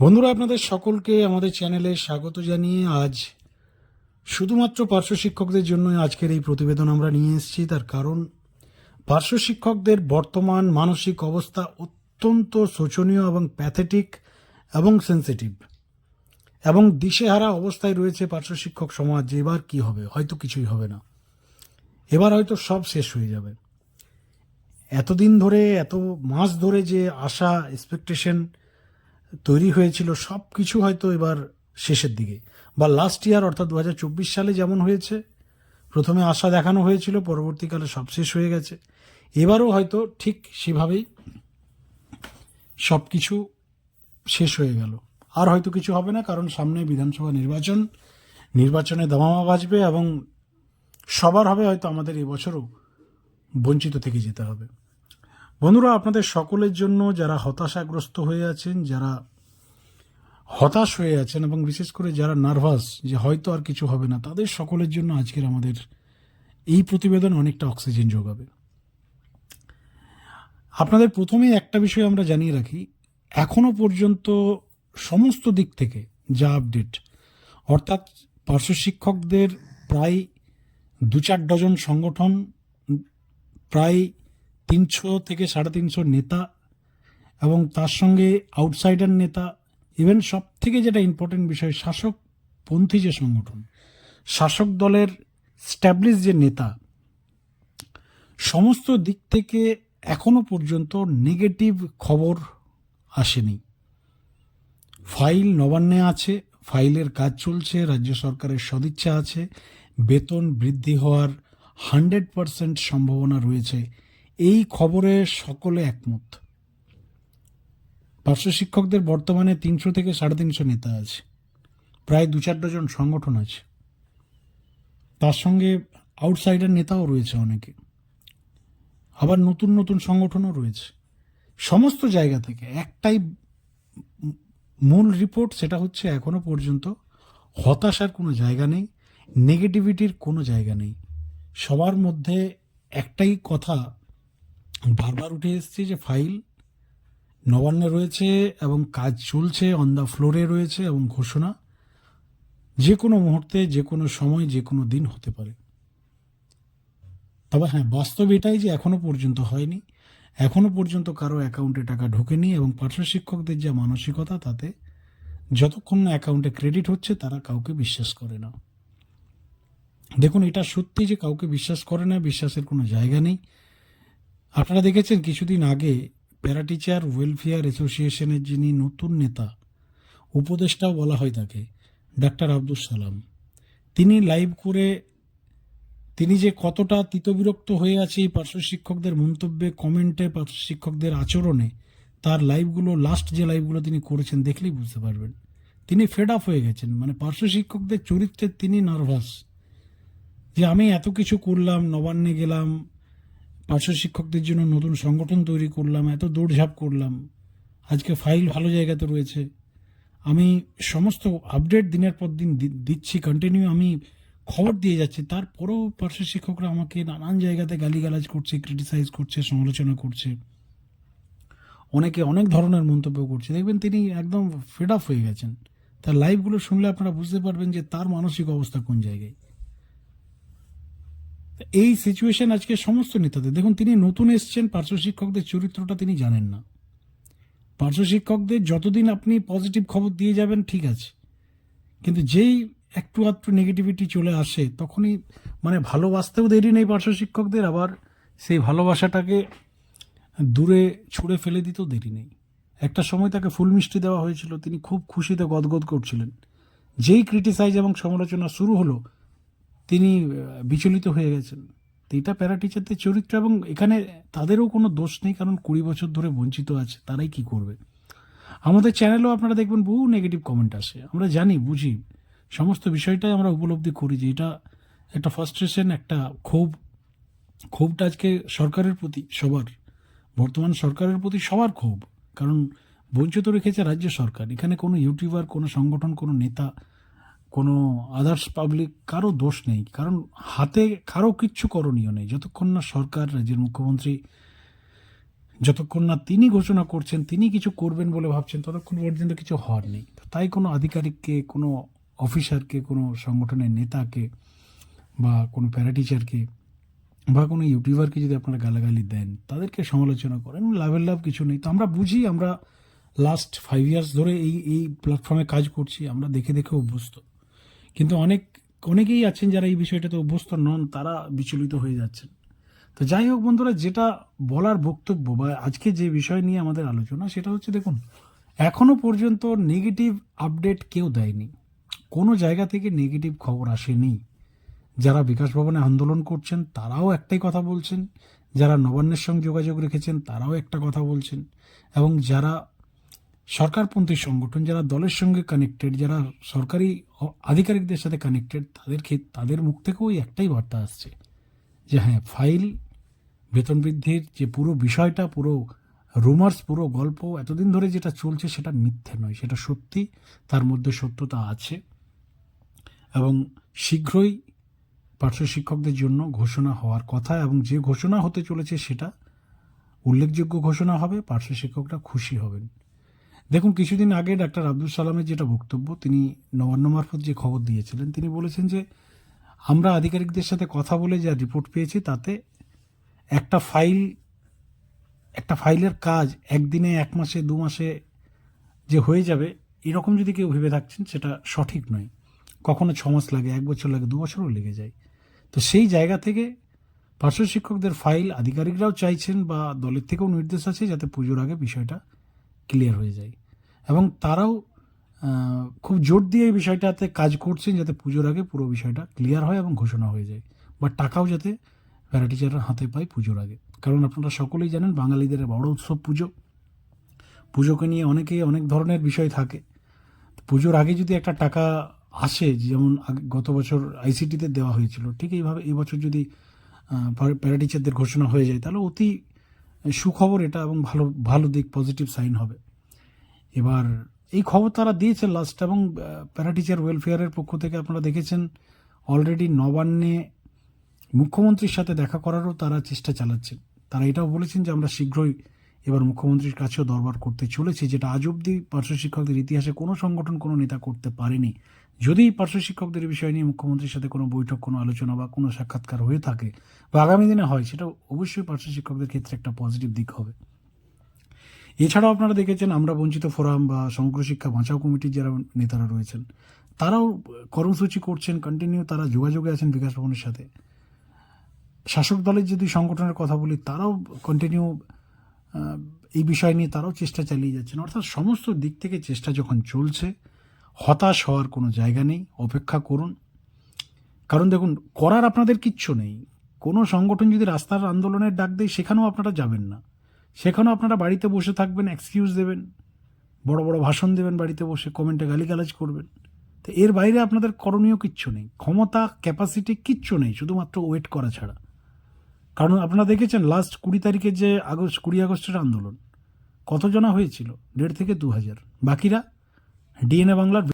বন্ধুরা, আপনাদের সকলকে আমাদের চ্যানেলে স্বাগত জানিয়ে আজ শুধুমাত্র পার্শ্ব শিক্ষকদের জন্য আজকের এই প্রতিবেদন আমরা নিয়ে এসেছি। তার কারণ, পার্শ্ব শিক্ষকদের বর্তমান মানসিক অবস্থা অত্যন্ত শোচনীয় এবং প্যাথেটিক এবং সেন্সিটিভ এবং দিশেহারা অবস্থায় রয়েছে পার্শ্ব শিক্ষক সমাজ যে এবার কি হবে? হয়তো কিছুই হবে না। এবার হয়তো সব শেষ হয়ে যাবে। এতদিন ধরে, এত মাস ধরে যে আশা এক্সপেকটেশন তৈরি হয়েছিল সব কিছু হয়তো এবার শেষের দিকে। বা লাস্ট ইয়ার অর্থাৎ দু হাজার চব্বিশ সালে যেমন হয়েছে, প্রথমে আশা দেখানো হয়েছিল, পরবর্তীকালে সব শেষ হয়ে গেছে। এবারও হয়তো ঠিক সেভাবেই সব কিছু শেষ হয়ে গেল। আর হয়তো কিছু হবে না, কারণ সামনে বিধানসভা নির্বাচন, নির্বাচনে দামামা বাজবে এবং সবার হবে হয়তো আমাদের এবছরও বঞ্চিত থেকে যেতে হবে। বন্ধুরা, আপনাদের সকলের জন্য যারা হতাশাগ্রস্ত হয়ে আছেন, যারা হতাশ হয়ে আছেন এবং বিশেষ করে যারা নার্ভাস যে হয়তো আর কিছু হবে না, তাদের সকলের জন্য আজকের আমাদের এই প্রতিবেদন অনেকটা অক্সিজেন যোগাবে। আপনাদের প্রথমে একটা বিষয় আমরা জানিয়ে রাখি, এখনও পর্যন্ত সমস্ত দিক থেকে যা আপডেট, অর্থাৎ পার্শ্ব শিক্ষকদের প্রায় দু চার ডজন সংগঠন, প্রায় তিনশো থেকে সাড়ে তিনশো নেতা এবং তার সঙ্গে আউটসাইডার নেতা। ইভেন সব থেকে যেটা ইম্পর্টেন্ট বিষয় শাসকপন্থী যে সংগঠন, শাসক দলের স্ট্যাবলিশ যে নেতা, সমস্ত দিক থেকে এখনও পর্যন্ত নেগেটিভ খবর আসেনি। ফাইল নবান্নে আছে ফাইলের কাজ চলছে, রাজ্য সরকারের সদিচ্ছা আছে, বেতন বৃদ্ধি হওয়ার হান্ড্রেড পারসেন্ট সম্ভাবনা রয়েছে। এই খবরে সকলে একমত। পার্শ্ব শিক্ষকদের বর্তমানে তিনশো থেকে সাড়ে তিনশো নেতা আছে। প্রায় দু চার ডজন সংগঠন আছে। তার সঙ্গে আউটসাইডার নেতাও রয়েছে অনেকে। আবার নতুন নতুন সংগঠনও রয়েছে। সমস্ত জায়গা থেকে একটাই মূল রিপোর্ট সেটা হচ্ছে এখনও পর্যন্ত হতাশার কোনো জায়গা নেই নেগেটিভিটির কোনো জায়গা নেই। সবার মধ্যে একটাই কথা বারবার উঠে এসছে যে ফাইল নবান্নে রয়েছে এবং কাজ চলছে অন দ্য ফ্লোরে রয়েছে এবং ঘোষণা যে কোনো মুহূর্তে, যে কোনো সময়, যে কোনো দিন হতে পারে। তবে হ্যাঁ বাস্তব এটাই যে এখনও পর্যন্ত হয়নি। এখনও পর্যন্ত কারও অ্যাকাউন্টে টাকা ঢোকেনি এবং পার্শ্ব শিক্ষকদের যা মানসিকতা, তাতে যতক্ষণ না অ্যাকাউন্টে ক্রেডিট হচ্ছে, তারা কাউকে বিশ্বাস করে না। দেখুন, এটা সত্যি যে কাউকে বিশ্বাস করে না, বিশ্বাসের কোনো জায়গা নেই। আপনারা দেখেছেন কিছুদিন আগে প্যারা টিচার ওয়েলফেয়ার অ্যাসোসিয়েশনের যিনি নতুন নেতা, উপদেষ্টাও বলা হয় তাকে, ডাক্তার আব্দুল সালাম। তিনি লাইভ করে তিনি যে কতটা তিতবিরক্ত হয়ে আছে এই পার্শ্ব শিক্ষকদের মন্তব্যে, কমেন্টে পার্শ্ব শিক্ষকদের আচরণে, তার লাইভগুলো, লাস্ট যে লাইভগুলো তিনি করেছেন দেখলেই বুঝতে পারবেন। তিনি ফেড আপ হয়ে গেছেন। মানে পার্শ্ব শিক্ষকদের চরিত্রে তিনি নার্ভাস যে আমি এত কিছু করলাম, নবান্নে গেলাম পার্শ্ব শিক্ষকদের জন্য নতুন সংগঠন তৈরি করলাম, এত দৌড়ঝাঁপ করলাম। আজকে ফাইল ভালো জায়গাতে রয়েছে। আমি সমস্ত আপডেট দিনের পর দিন দিচ্ছি কন্টিনিউ আমি খবর দিয়ে যাচ্ছি। তারপরেও পার্শ্ব শিক্ষকরা আমাকে নানান জায়গাতে গালিগালাজ করছে ক্রিটিসাইজ করছে, সমালোচনা করছে। অনেকে অনেক ধরনের মন্তব্য করছে। দেখবেন তিনি একদম ফেড আপ হয়ে গেছেন। তার লাইভগুলো শুনলে আপনারা বুঝতে পারবেন যে তার মানসিক অবস্থা কোন জায়গায়। এই সিচুয়েশন আজকে সমস্ত নেতাদের। দেখুন, তিনি নতুন এসছেন, পার্শ্ব শিক্ষকদের চরিত্রটা তিনি জানেন না। পার্শ্ব শিক্ষকদের যতদিন আপনি পজিটিভ খবর দিয়ে যাবেন, ঠিক আছে। কিন্তু যেই একটু আধটু নেগেটিভিটি চলে আসে, তখনই মানে ভালোবাসতেও দেরি নেই পার্শ্ব শিক্ষকদের, আবার সেই ভালোবাসাটাকে দূরে ছুঁড়ে ফেলে দিতেও দেরি নেই। একটা সময় তাকে ফুল মিষ্টি দেওয়া হয়েছিল, তিনি খুব খুশিতে গদগদ করছিলেন। যেই ক্রিটিসাইজ এবং সমালোচনা শুরু হলো তিনি বিচলিত হয়ে গেছেন। এটা প্যারা টিচারদের চরিত্র এবং এখানে তাদেরও কোনো দোষ নেই, কারণ কুড়ি বছর ধরে বঞ্চিত আছে, তারাই কি করবে? আমাদের চ্যানেলেও আপনারা দেখবেন বহু নেগেটিভ কমেন্ট আসে। আমরা জানি, বুঝি। সমস্ত বিষয়টাই আমরা উপলব্ধি করি যে এটা একটা ফার্স্ট্রেশন একটা ক্ষোভ। ক্ষোভটা আজকে সরকারের প্রতি সবার, বর্তমান সরকারের প্রতি সবার ক্ষোভ। কারণ বঞ্চিত রেখেছে রাজ্য সরকার। এখানে কোনো ইউটিউবার কোনো সংগঠন, কোনো নেতা কোনো আদার্স পাবলিক কারও দোষ নেই। কারণ হাতে কারও কিচ্ছু করণীয় নেই। যতক্ষণ না সরকার, রাজ্যের মুখ্যমন্ত্রী, যতক্ষণ না তিনি ঘোষণা করছেন, তিনি কিছু করবেন বলে ভাবছেন, ততক্ষণ পর্যন্ত কিছু হওয়ার নেই। তাই কোনো আধিকারিককে, কোনো অফিসারকে, কোনো সংগঠনের নেতাকে বা কোনো প্যারাটিচারকে বা কোনো ইউটিউবারকে যদি আপনারা গালাগালি দেন, তাদেরকে সমালোচনা করেন, লাভের লাভ কিছু নেই। তো আমরা বুঝি, আমরা লাস্ট ফাইভ ইয়ার্স ধরে এই এই প্ল্যাটফর্মে কাজ করছি, আমরা দেখে দেখে অভ্যস্ত। কিন্তু অনেক, অনেকেই আছেন যারা এই বিষয়টাতে অভ্যস্ত নন, তারা বিচলিত হয়ে যাচ্ছেন। তো যাই হোক বন্ধুরা, যেটা বলার বক্তব্য বা আজকে যে বিষয় নিয়ে আমাদের আলোচনা, সেটা হচ্ছে দেখুন, এখনও পর্যন্ত নেগেটিভ আপডেট কেউ দেয়নি। কোনো জায়গা থেকে নেগেটিভ খবর আসেনি। যারা বিকাশ ভবনে আন্দোলন করছেন, তারাও একটাই কথা বলছেন। যারা নবান্নের সঙ্গে যোগাযোগ রেখেছেন, তারাও একটা কথা বলছেন। এবং যারা সরকারপন্থী সংগঠন যারা দলের সঙ্গে কানেক্টেড যারা সরকারি আধিকারিকদের সাথে কানেক্টেড তাদের ক্ষেত তাদের মুখ থেকেও ওই একটাই বার্তা আসছে যে হ্যাঁ ফাইল বেতন বৃদ্ধির যে পুরো বিষয়টা, পুরো রুমার্স পুরো গল্প এতদিন ধরে যেটা চলছে সেটা মিথ্যে নয়, সেটা সত্যি, তার মধ্যে সত্যতা আছে। এবং শীঘ্রই পার্শ্ব শিক্ষকদের জন্য ঘোষণা হওয়ার কথা এবং যে ঘোষণা হতে চলেছে সেটা উল্লেখযোগ্য ঘোষণা হবে, পার্শ্ব শিক্ষকরা খুশি হবেন। দেখুন, কিছুদিন আগে ডাক্তার আব্দুল সালামের যেটা বক্তব্য, তিনি নবান্ন মারফত যে খবর দিয়েছিলেন, তিনি বলেছেন যে, আমরা আধিকারিকদের সাথে কথা বলে যা রিপোর্ট পেয়েছি, তাতে একটা ফাইল, একটা ফাইলের কাজ একদিনে, এক মাসে, দু মাসে যে হয়ে যাবে, এরকম যদি কেউ ভেবে থাকছেন, সেটা সঠিক নয়। কখনো ছ মাস লাগে, এক বছর লাগে, দু বছরও লেগে যায়। তো সেই জায়গা থেকে পার্শ্ব শিক্ষকদের ফাইল আধিকারিকরাও চাইছেন বা দলের থেকেও নির্দেশ আছে, যাতে পুজোর আগে বিষয়টা ক্লিয়ার হয়ে যায়। এবং তারাও খুব জোর দিয়ে এই বিষয়টাতে কাজ করছেন যাতে পুজোর আগে পুরো বিষয়টা ক্লিয়ার হয় এবং ঘোষণা হয়ে যায়। বা টাকাও যাতে প্যারা টিচাররা হাতে পায় পুজোর আগে। কারণ আপনারা সকলেই জানেন, বাঙালিদের বড় উৎসব পুজো। পুজোকে নিয়ে অনেকেই অনেক ধরনের বিষয় থাকে। পুজোর আগে যদি একটা টাকা আসে, যেমন গত বছর আইসিটিতে দেওয়া হয়েছিল, ঠিক এইভাবে এই বছর যদি প্যারা টিচারদের ঘোষণা হয়ে যায়, তাহলে অতি সুখবর এটা এবং ভালো ভালো দিক পজিটিভ সাইন হবে। এবার এই খবর তারা দিয়েছে লাস্ট এবং প্যারা টিচার ওয়েলফেয়ারের পক্ষ থেকে আপনারা দেখেছেন অলরেডি নবান্নে মুখ্যমন্ত্রীর সাথে দেখা করারও তারা চেষ্টা চালাচ্ছেন। তারা এটাও বলেছেন যে আমরা শীঘ্রই এবার মুখ্যমন্ত্রীর কাছেও দরবার করতে চলেছি, যেটা আজ অবধি পার্শ্ব শিক্ষকদের ইতিহাসে কোনো সংগঠন, কোনো নেতা করতে পারেনি। যদি পার্শ্ব শিক্ষকদের বিষয় নিয়ে মুখ্যমন্ত্রীর সাথে কোনো বৈঠক, কোনো আলোচনা বা কোনো সাক্ষাৎকার হয়ে থাকে বা আগামী দিনে হয়, সেটা অবশ্যই পার্শ্ব শিক্ষকদের ক্ষেত্রে একটা পজিটিভ দিক হবে। এছাড়াও আপনারা দেখেছেন, আমরা বঞ্চিত ফোরাম বা সমগ্র শিক্ষা বাঁচাও কমিটির যারা নেতারা রয়েছেন, তারাও কর্মসূচি করছেন কন্টিনিউ তারা যোগাযোগে আছেন বিকাশ ভবনের সাথে। শাসক দলের যদি সংগঠনের কথা বলি, তারাও কন্টিনিউ এই বিষয় নিয়ে তারাও চেষ্টা চালিয়ে যাচ্ছেন। অর্থাৎ সমস্ত দিক থেকে চেষ্টা যখন চলছে হতাশ হওয়ার কোনো জায়গা নেই, অপেক্ষা করুন। কারণ দেখুন, করার আপনাদের কিচ্ছু নেই। কোনো সংগঠন যদি রাস্তার আন্দোলনের ডাক দেয়, সেখানেও আপনারা যাবেন না। সেখানেও আপনারা বাড়িতে বসে থাকবেন এক্সকিউজ দেবেন। বড় বড় ভাষণ দেবেন বাড়িতে বসে কমেন্টে গালিগালাজ করবেন। তো এর বাইরে আপনাদের করণীয় কিচ্ছু নেই। ক্ষমতা ক্যাপাসিটি কিচ্ছু নেই, শুধুমাত্র ওয়েট করা ছাড়া। কারণ আপনারা দেখেছেন লাস্ট কুড়ি তারিখের যে আগস্ট, কুড়ি আগস্টের আন্দোলন। কতজনা হয়েছিল? দেড় থেকে দু হাজার। বাকিরা? ডিএনএ বাংলার